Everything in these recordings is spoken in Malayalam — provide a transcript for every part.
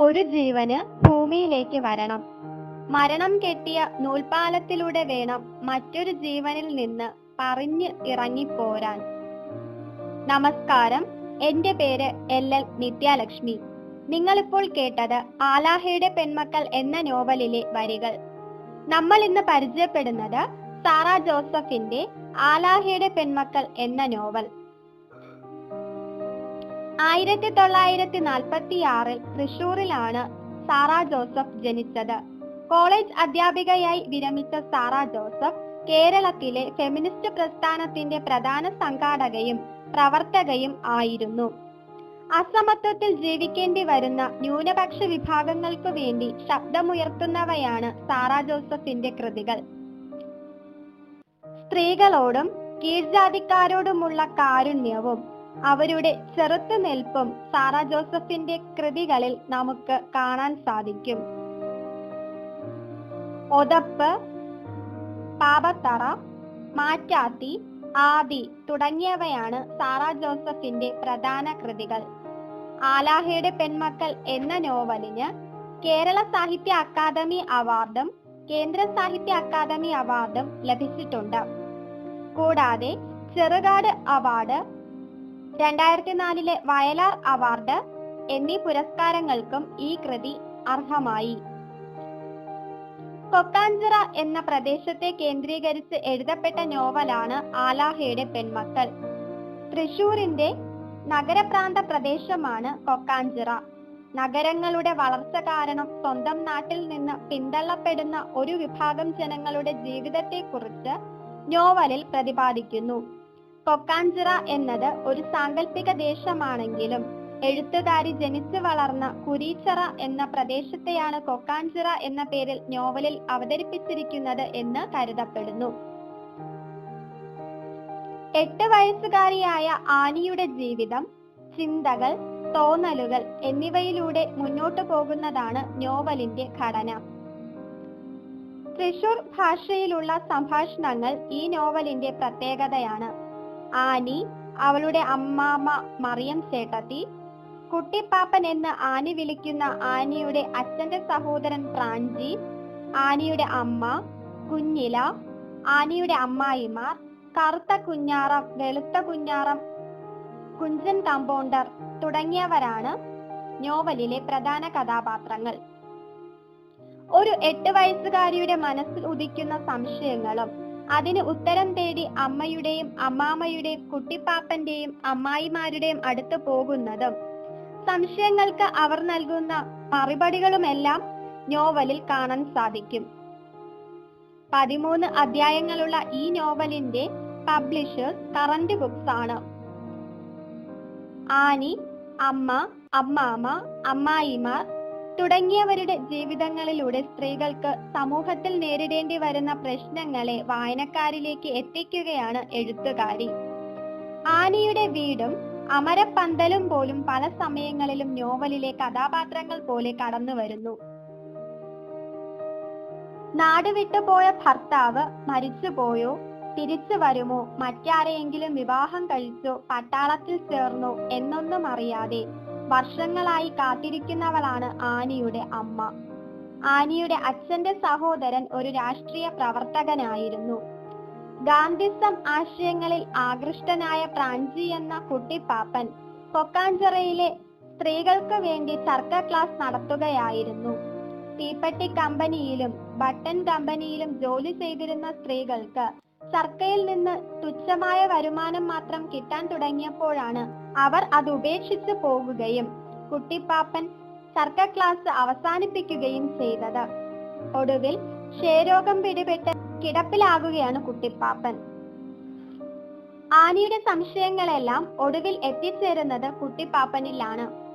ഒരു ജീവന് ഭൂമിയിലേക്ക് വരണം. മരണം കെട്ടിയ നൂൽപാലത്തിലൂടെ വേണം മറ്റൊരു ജീവനിൽ നിന്ന് പറഞ്ഞ് ഇറങ്ങിപ്പോരാൻ. നമസ്കാരം. എന്റെ പേര് എൽ എൽ നിത്യാലക്ഷ്മി. നിങ്ങളിപ്പോൾ കേട്ടത് ആലാഹയുടെ പെൺമക്കൾ എന്ന നോവലിലെ വരികൾ. നമ്മൾ ഇന്ന് പരിചയപ്പെടുന്നത് സാറ ജോസഫിന്റെ ആലാഹയുടെ പെൺമക്കൾ എന്ന നോവൽ. ആയിരത്തി തൊള്ളായിരത്തി നാൽപ്പത്തി ആറിൽ തൃശൂരിലാണ് സാറ ജോസഫ് ജനിച്ചത്. കോളേജ് അധ്യാപികയായി വിരമിച്ച സാറ ജോസഫ് കേരളത്തിലെ ഫെമിനിസ്റ്റ് പ്രസ്ഥാനത്തിന്റെ പ്രധാന സംഘാടകയും പ്രവർത്തകയും ആയിരുന്നു. അസമത്വത്തിൽ ജീവിക്കേണ്ടി വരുന്ന ന്യൂനപക്ഷ വിഭാഗങ്ങൾക്കു വേണ്ടി ശബ്ദമുയർത്തുന്നവയാണ് സാറ ജോസഫിന്റെ കൃതികൾ. സ്ത്രീകളോടും കീഴ്ജാതിക്കാരോടുമുള്ള കാരുണ്യവും അവരുടെ ചെറുത്തുനിൽപ്പും സാറ ജോസഫിന്റെ കൃതികളിൽ നമുക്ക് കാണാൻ സാധിക്കും. ഒതപ്പ് പാപത്തറ മാറ്റാത്തി ആദി തുടങ്ങിയവയാണ് സാറ ജോസഫിന്റെ പ്രധാന കൃതികൾ. ആലാഹയുടെ പെൺമക്കൾ എന്ന നോവലിന് കേരള സാഹിത്യ അക്കാദമി അവാർഡും കേന്ദ്ര സാഹിത്യ അക്കാദമി അവാർഡും ലഭിച്ചിട്ടുണ്ട്. കൂടാതെ ചെറുകാട് അവാർഡ് രണ്ടായിരത്തി നാലിലെ വയലാർ അവാർഡ് എന്നീ പുരസ്കാരങ്ങൾക്കും ഈ കൃതി അർഹമായി. കൊക്കാഞ്ചിറ എന്ന പ്രദേശത്തെ കേന്ദ്രീകരിച്ച് എഴുതപ്പെട്ട നോവലാണ് ആലാഹയുടെ പെൺമക്കൾ. തൃശൂരിന്റെ നഗരപ്രാന്ത പ്രദേശമാണ് കൊക്കാഞ്ചിറ. നഗരങ്ങളുടെ വളർച്ച കാരണം സ്വന്തം നാട്ടിൽ നിന്ന് പിന്തള്ളപ്പെടുന്ന ഒരു വിഭാഗം ജനങ്ങളുടെ ജീവിതത്തെക്കുറിച്ച് നോവലിൽ പ്രതിപാദിക്കുന്നു. കൊക്കാഞ്ചിറ എന്നത് ഒരു സാങ്കല്പിക ദേശമാണെങ്കിലും എഴുത്തുകാരി ജനിച്ചു വളർന്ന കുരീച്ചറ എന്ന പ്രദേശത്തെയാണ് കൊക്കാഞ്ചിറ എന്ന പേരിൽ നോവലിൽ അവതരിപ്പിച്ചിരിക്കുന്നത് എന്ന് കരുതപ്പെടുന്നു. എട്ട് വയസ്സുകാരിയായ ആനിയുടെ ജീവിതം ചിന്തകൾ തോന്നലുകൾ എന്നിവയിലൂടെ മുന്നോട്ടു പോകുന്നതാണ് നോവലിന്റെ ഘടന. തൃശൂർ ഭാഷയിലുള്ള സംഭാഷണങ്ങൾ ഈ നോവലിന്റെ പ്രത്യേകതയാണ്. ആനി അവളുടെ അമ്മാമ്മ മറിയം ചേട്ടത്തി. കുട്ടിപ്പാപ്പൻ എന്ന് ആനി വിളിക്കുന്ന ആനിയുടെ അച്ഛന്റെ സഹോദരൻ പ്രാഞ്ചി ആനിയുടെ അമ്മ കുഞ്ഞില ആനിയുടെ അമ്മായിമാർ കറുത്ത കുഞ്ഞാറം വെളുത്ത കുഞ്ഞാറം കുഞ്ചൻ കമ്പൗണ്ടർ തുടങ്ങിയവരാണ് നോവലിലെ പ്രധാന കഥാപാത്രങ്ങൾ. ഒരു എട്ട് വയസ്സുകാരിയുടെ മനസ്സിൽ ഉദിക്കുന്ന സംശയങ്ങളും അതിന് ഉത്തരം തേടി അമ്മയുടെയും അമ്മാമ്മയുടെയും കുട്ടിപ്പാപ്പന്റെയും അമ്മായിമാരുടെയും അടുത്ത് പോകുന്നതും സംശയങ്ങൾക്ക് അവർ നൽകുന്ന മറുപടികളുമെല്ലാം നോവലിൽ കാണാൻ സാധിക്കും. പതിമൂന്ന് അധ്യായങ്ങളുള്ള ഈ നോവലിന്റെ പബ്ലിഷർ കറന്റ് ബുക്സ് ആണ്. ആനി അമ്മ അമ്മാമ അമ്മായിമാർ തുടങ്ങിയവരുടെ ജീവിതങ്ങളിലൂടെ സ്ത്രീകൾക്ക് സമൂഹത്തിൽ നേരിടേണ്ടി വരുന്ന പ്രശ്നങ്ങളെ വായനക്കാരിലേക്ക് എത്തിക്കുകയാണ് എഴുത്തുകാരി. ആനിയുടെ വീടും അമരപ്പന്തലും പോലും പല സമയങ്ങളിലും നോവലിലെ കഥാപാത്രങ്ങൾ പോലെ കടന്നു വരുന്നു. നാടുവിട്ടുപോയ ഭർത്താവ് മരിച്ചുപോയോ? തിരിച്ചു വരുമോ? മറ്റാരെയെങ്കിലും വിവാഹം കഴിച്ചോ? പട്ടാളത്തിൽ ചേർന്നോ? എന്നൊന്നും അറിയാതെ വർഷങ്ങളായി കാത്തിരിക്കുന്നവളാണ് ആനിയുടെ അമ്മ. ആനിയുടെ അച്ഛന്റെ സഹോദരൻ ഒരു രാഷ്ട്രീയ പ്രവർത്തകനായിരുന്നു. ഗാന്ധിസം ആശയങ്ങളിൽ ആകൃഷ്ടനായ പ്രാഞ്ചി എന്ന കുട്ടിപ്പാപ്പൻ കൊക്കാഞ്ചിറയിലെ സ്ത്രീകൾക്ക് വേണ്ടി തർക്ക ക്ലാസ് നടത്തുകയായിരുന്നു. തീപ്പെട്ടി കമ്പനിയിലും ബട്ടൺ കമ്പനിയിലും ജോലി ചെയ്തിരുന്ന സ്ത്രീകൾക്ക് സർക്കയിൽ നിന്ന് തുച്ഛമായ വരുമാനം മാത്രം കിട്ടാൻ തുടങ്ങിയപ്പോഴാണ് അവർ അത് ഉപേക്ഷിച്ചു പോകുകയും കുട്ടിപ്പാപ്പൻ ചർക്ക ക്ലാസ് അവസാനിപ്പിക്കുകയും ചെയ്തത്. ഒടുവിൽ ക്ഷയരോഗം പിടിപെട്ട് കിടപ്പിലാകുകയാണ് കുട്ടിപ്പാപ്പൻ. ആനിയുടെ സംശയങ്ങളെല്ലാം ഒടുവിൽ എത്തിച്ചേരുന്നത് കുട്ടിപ്പാപ്പനിലാണ്.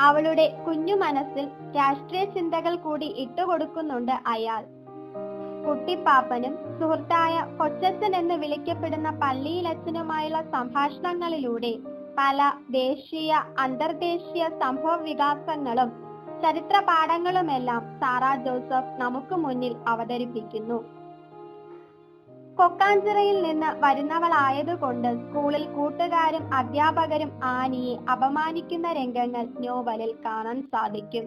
അവളുടെ കുഞ്ഞു മനസ്സിൽ രാഷ്ട്രീയ ചിന്തകൾ കൂടി ഇട്ടുകൊടുക്കുന്നുണ്ട് അയാൾ. കുട്ടിപ്പാപ്പനും സുഹൃത്തായ കൊച്ചച്ഛൻ എന്ന് വിളിക്കപ്പെടുന്ന പള്ളിയിലച്ഛനുമായുള്ള സംഭാഷണങ്ങളിലൂടെ പല ദേശീയ അന്തർദേശീയ സംഭവ വികാസങ്ങളും ചരിത്ര പാഠങ്ങളുമെല്ലാം സാറ ജോസഫ് നമുക്ക് മുന്നിൽ അവതരിപ്പിക്കുന്നു. കൊക്കാഞ്ചിറയിൽ നിന്ന് വരുന്നവളായതുകൊണ്ട് സ്കൂളിൽ കൂട്ടുകാരും അധ്യാപകരും ആനിയെ അപമാനിക്കുന്ന രംഗങ്ങൾ നോവലിൽ കാണാൻ സാധിക്കും.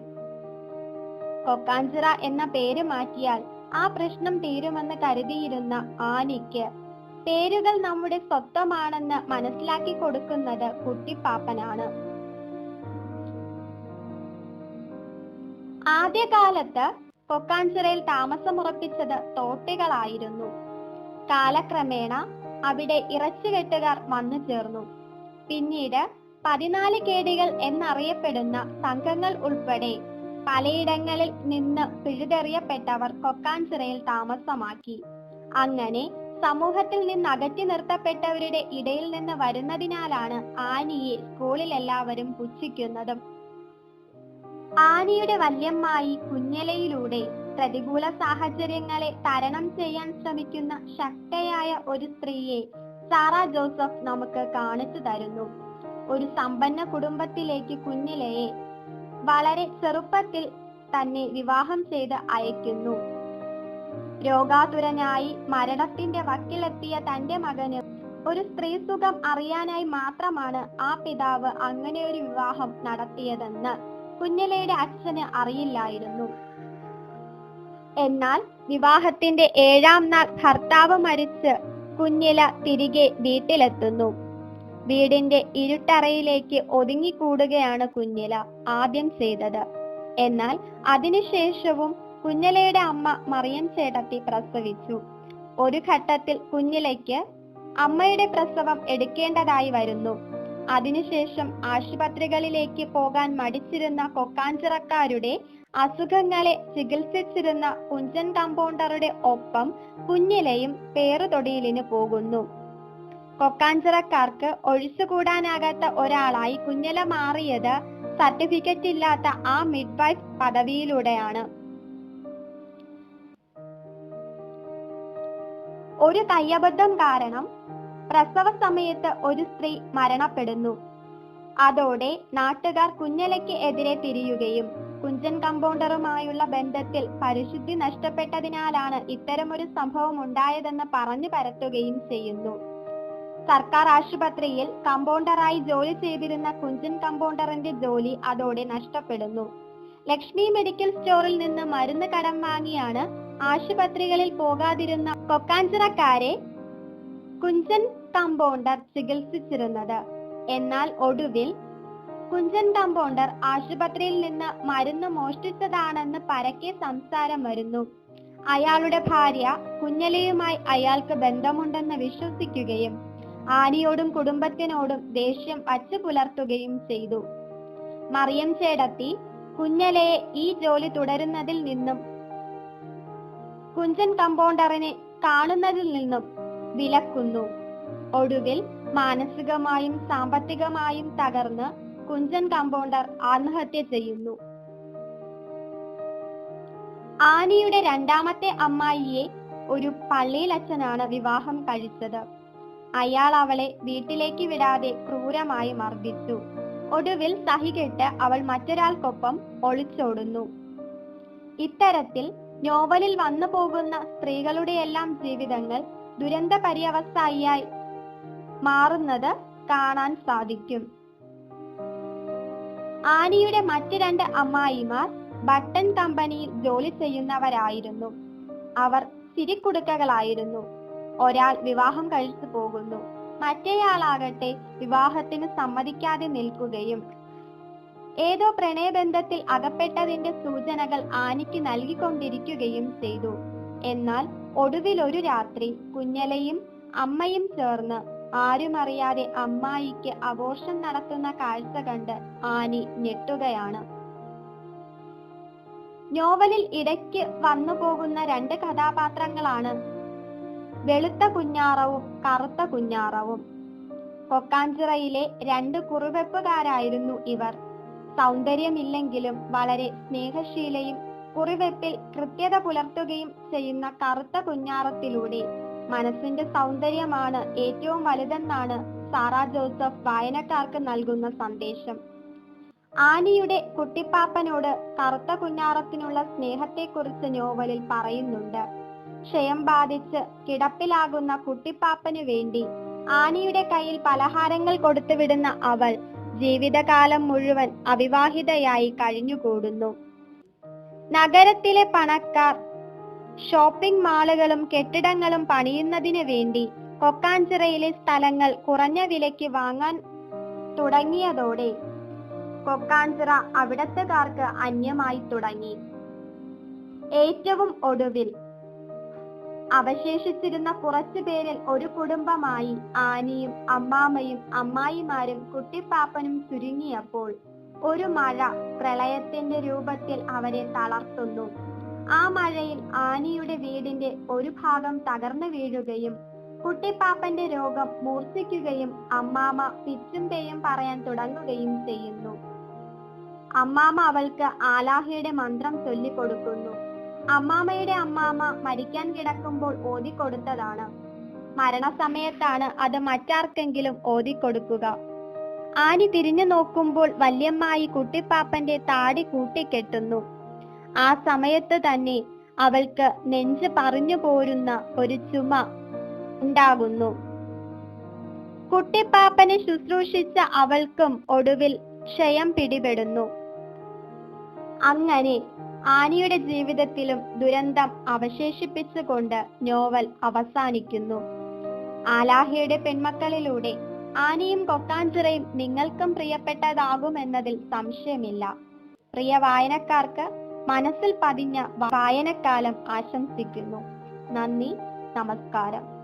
കൊക്കാഞ്ചിറ എന്ന പേര് മാറ്റിയാൽ ആ പ്രശ്നം തീരുമെന്ന് കരുതിയിരുന്ന ആനിക്ക് പേരുകൾ നമ്മുടെ സ്വത്വമാണെന്ന് മനസ്സിലാക്കി കൊടുക്കുന്നത് കുട്ടിപ്പാപ്പനാണ്. ആദ്യകാലത്ത് കൊക്കാഞ്ചിറയിൽ താമസമുറപ്പിച്ചത് തോട്ടികളായിരുന്നു. കാലക്രമേണ അവിടെ ഇറച്ചുകെട്ടുകാർ വന്നു ചേർന്നു. പിന്നീട് പതിനാല് കേടികൾ എന്നറിയപ്പെടുന്ന സംഘങ്ങൾ ഉൾപ്പെടെ പലയിടങ്ങളിൽ നിന്ന് പിഴുതെറിയപ്പെട്ടവർ കൊക്കാഞ്ചിറയിൽ താമസമാക്കി. അങ്ങനെ സമൂഹത്തിൽ നിന്ന് അകറ്റി നിർത്തപ്പെട്ടവരുടെ ഇടയിൽ നിന്ന് വരുന്നതിനാലാണ് ആനിയെ സ്കൂളിൽ എല്ലാവരും പുച്ഛിക്കുന്നതും. ആനിയുടെ വല്യമ്മായി കുഞ്ഞലയിലൂടെ പ്രതികൂല സാഹചര്യങ്ങളെ തരണം ചെയ്യാൻ ശ്രമിക്കുന്ന ശക്തയായ ഒരു സ്ത്രീയെ സാറ ജോസഫ് നമുക്ക് കാണിച്ചു തരുന്നു. ഒരു സമ്പന്ന കുടുംബത്തിലേക്ക് കുഞ്ഞിലയെ വളരെ ചെറുപ്പത്തിൽ തന്നെ വിവാഹം ചെയ്ത് അയക്കുന്നു. രോഗാതുരനായി മരണത്തിന്റെ വക്കിലെത്തിയ തന്റെ മകന് ഒരു സ്ത്രീ സുഖം അറിയാനായി മാത്രമാണ് ആ പിതാവ് അങ്ങനെ ഒരു വിവാഹം നടത്തിയതെന്ന് കുഞ്ഞിലയുടെ അച്ഛന് അറിയില്ലായിരുന്നു. എന്നാൽ വിവാഹത്തിന്റെ ഏഴാം നാൾ ഭർത്താവ് മരിച്ച് കുഞ്ഞില തിരികെ വീട്ടിലെത്തുന്നു. വീടിന്റെ ഇരുട്ടറയിലേക്ക് ഒതുങ്ങിക്കൂടുകയാണ് കുഞ്ഞില ആദ്യം ചെയ്തത്. എന്നാൽ അതിനുശേഷവും കുഞ്ഞിലയുടെ അമ്മ മറിയം ചേട്ടത്തി പ്രസവിച്ചു. ഒരു ഘട്ടത്തിൽ കുഞ്ഞിലയ്ക്ക് അമ്മയുടെ പ്രസവം എടുക്കേണ്ടതായി വരുന്നു. അതിനുശേഷം ആശുപത്രികളിലേക്ക് പോകാൻ മടിച്ചിരുന്ന കൊക്കാഞ്ചിറക്കാരുടെ അസുഖങ്ങളെ ചികിത്സിച്ചിരുന്ന കുഞ്ചൻ കമ്പൗണ്ടറുടെ ഒപ്പം കുഞ്ഞിലയും പേറുതൊടിയിലിന് പോകുന്നു. കൊക്കാഞ്ചിറക്കാർക്ക് ഒഴിച്ചുകൂടാനാകാത്ത ഒരാളായി കുഞ്ഞില മാറിയത് സർട്ടിഫിക്കറ്റ് ഇല്ലാത്ത ആ മിഡ്വൈഫ് പദവിയിലൂടെയാണ്. ഒരു കയ്യബദ്ധം കാരണം പ്രസവ സമയത്ത് ഒരു സ്ത്രീ മരണപ്പെടുന്നു. അതോടെ നാട്ടുകാർ കുഞ്ഞലയ്ക്ക് എതിരെ തിരിയുകയും കുഞ്ചൻ കമ്പൗണ്ടറുമായുള്ള ബന്ധത്തിൽ പരിശുദ്ധി നഷ്ടപ്പെട്ടതിനാലാണ് ഇത്തരമൊരു സംഭവം ഉണ്ടായതെന്ന് പറഞ്ഞു പരത്തുകയും ചെയ്യുന്നു. സർക്കാർ ആശുപത്രിയിൽ കമ്പൗണ്ടറായി ജോലി ചെയ്തിരുന്ന കുഞ്ചൻ കമ്പൗണ്ടറിന്റെ ജോലി അതോടെ നഷ്ടപ്പെടുന്നു. ലക്ഷ്മി മെഡിക്കൽ സ്റ്റോറിൽ നിന്ന് മരുന്ന് കടം വാങ്ങിയാണ് ആശുപത്രികളിൽ പോകാതിരുന്ന കൊക്കാഞ്ചിറക്കാരെ കുഞ്ചൻ കമ്പൗണ്ടർ ചികിത്സിച്ചിരുന്നത്. എന്നാൽ ഒടുവിൽ കുഞ്ചൻ കമ്പൗണ്ടർ ആശുപത്രിയിൽ നിന്ന് മരുന്ന് മോഷ്ടിച്ചതാണെന്ന് പരക്കെ സംസാരം വരുന്നു. അയാളുടെ ഭാര്യ കുഞ്ഞലയുമായി അയാൾക്ക് ബന്ധമുണ്ടെന്ന് വിശ്വസിക്കുകയും ആനിയോടും കുടുംബത്തിനോടും ദേഷ്യം വച്ചു പുലർത്തുകയും ചെയ്തു. മറിയം ചേടത്തി കുഞ്ഞലയെ ഈ ജോലി തുടരുന്നതിൽ നിന്നും കുഞ്ചൻ കമ്പൗണ്ടറിനെ കാണുന്നതിൽ നിന്നും വിലക്കുന്നു. ഒടുവിൽ മാനസികമായും സാമ്പത്തികമായും തകർന്ന് കുഞ്ചൻ കമ്പൗണ്ടർ ആത്മഹത്യ ചെയ്യുന്നു. ആനിയുടെ രണ്ടാമത്തെ അമ്മായിയെ ഒരു പള്ളിയിലച്ഛനാണ് വിവാഹം കഴിച്ചത്. അയാൾ അവളെ വീട്ടിലേക്ക് വിടാതെ ക്രൂരമായി മർദ്ദിച്ചു. ഒടുവിൽ സഹികെട്ട് അവൾ മറ്റൊരാൾക്കൊപ്പം ഒളിച്ചോടുന്നു. ഇത്തരത്തിൽ നോവലിൽ വന്നു പോകുന്ന സ്ത്രീകളുടെയെല്ലാം ജീവിതങ്ങൾ ദുരന്ത പര്യവസായിയായി മാറുന്നത് കാണാൻ സാധിക്കും. ആനിയുടെ മറ്റ് രണ്ട് അമ്മായിമാർ ബട്ടൺ കമ്പനിയിൽ ജോലി ചെയ്യുന്നവരായിരുന്നു. അവർ സ്ഥിരിക്കുടുക്കകളായിരുന്നു ഒരാൾ വിവാഹം കഴിച്ചു പോകുന്നു. മറ്റേയാളാകട്ടെ വിവാഹത്തിന് സമ്മതിക്കാതെ നിൽക്കുകയും ഏതോ പ്രണയബന്ധത്തിൽ അകപ്പെട്ടതിന്റെ സൂചനകൾ ആനിക്ക് നൽകിക്കൊണ്ടിരിക്കുകയും ചെയ്തു. എന്നാൽ ഒടുവിൽ ഒരു രാത്രി കുഞ്ഞലയും അമ്മയും ചേർന്ന് ആരുമറിയാതെ അമ്മായിക്ക് അഘോഷം നടത്തുന്ന കാഴ്ച കണ്ട് ആനി ഞെട്ടുകയാണ്. നോവലിൽ ഇടയ്ക്ക് വന്നു പോകുന്ന രണ്ട് കഥാപാത്രങ്ങളാണ് വെളുത്ത കുഞ്ഞാറവും കറുത്ത കുഞ്ഞാറവും. കൊക്കാഞ്ചിറയിലെ രണ്ട് കുറിവെപ്പുകാരായിരുന്നു ഇവർ. സൗന്ദര്യമില്ലെങ്കിലും വളരെ സ്നേഹശീലയും കുറിവെപ്പിൽ കൃത്യത പുലർത്തുകയും ചെയ്യുന്ന കറുത്ത കുഞ്ഞാറത്തിലൂടെ. മനസ്സിന്റെ സൗന്ദര്യമാണ് ഏറ്റവും വലുതെന്നാണ് സാറ ജോസഫ് വായനക്കാർക്ക് നൽകുന്ന സന്ദേശം. ആനിയുടെ കുട്ടിപ്പാപ്പനോട് കറുത്ത കുഞ്ഞാറത്തിനുള്ള സ്നേഹത്തെക്കുറിച്ച് നോവലിൽ പറയുന്നുണ്ട്. ക്ഷയം ബാധിച്ച് കിടപ്പിലാകുന്ന കുട്ടിപ്പാപ്പനു വേണ്ടി ആനിയുടെ കയ്യിൽ പലഹാരങ്ങൾ കൊടുത്തുവിടുന്ന അവൾ ജീവിതകാലം മുഴുവൻ അവിവാഹിതയായി കഴിഞ്ഞുകൂടുന്നു. നഗരത്തിലെ പണക്കാർ ഷോപ്പിംഗ് മാളുകളും കെട്ടിടങ്ങളും പണിയുന്നതിന് വേണ്ടി കൊക്കാഞ്ചിറയിലെ സ്ഥലങ്ങൾ കുറഞ്ഞ വിലയ്ക്ക് വാങ്ങാൻ തുടങ്ങിയതോടെ കൊക്കാഞ്ചിറ അവിടത്തുകാർക്ക് അന്യമായി തുടങ്ങി. ഏറ്റവും ഒടുവിൽ അവശേഷിച്ചിരുന്ന കുറച്ചു പേരിൽ ഒരു കുടുംബമായി ആനിയും അമ്മാമ്മയും അമ്മായിമാരും കുട്ടിപ്പാപ്പനും ചുരുങ്ങിയപ്പോൾ ഒരു മഴ പ്രളയത്തിന്റെ രൂപത്തിൽ അവരെ തളർത്തുന്നു. ആ മഴയിൽ ആനിയുടെ വീടിന്റെ ഒരു ഭാഗം തകർന്നു വീഴുകയും കുട്ടിപ്പാപ്പന്റെ രോഗം മൂർച്ഛിക്കുകയും അമ്മാമ പിച്ചും പേയും പറയാൻ തുടങ്ങുകയും ചെയ്യുന്നു. അമ്മാമ അവൾക്ക് ആലാഹയുടെ മന്ത്രം ചൊല്ലിക്കൊടുക്കുന്നു. അമ്മാമയുടെ അമ്മാമ മരിക്കാൻ കിടക്കുമ്പോൾ ഓതിക്കൊടുത്തതാണ്. മരണസമയത്താണ് അത് മറ്റാർക്കെങ്കിലും ഓതിക്കൊടുക്കുക. ആനി തിരിഞ്ഞു നോക്കുമ്പോൾ വല്യമ്മായി കുട്ടിപ്പാപ്പന്റെ താടി കൂട്ടിക്കെട്ടുന്നു. ആ സമയത്ത് തന്നെ അവൾക്ക് നെഞ്ച് പറഞ്ഞു പോരുന്ന ഒരു ചുമ ഉണ്ടാകുന്നു. കുട്ടിപ്പാപ്പനെ ശുശ്രൂഷിച്ച അവൾക്കും ഒടുവിൽ ക്ഷയം പിടിപെടുന്നു. അങ്ങനെ ആനിയുടെ ജീവിതത്തിലും ദുരന്തം അവശേഷിപ്പിച്ചുകൊണ്ട് നോവൽ അവസാനിക്കുന്നു. ആലാഹയുടെ പെൺമക്കളിലൂടെ ആനിയും കൊക്കാഞ്ചിറയും നിങ്ങൾക്കും പ്രിയപ്പെട്ടതാകുമെന്നതിൽ സംശയമില്ല. പ്രിയ വായനക്കാർക്ക് മനസ്സിൽ പതിഞ്ഞ വായനക്കാലം ആശംസിക്കുന്നു. നന്ദി നമസ്കാരം.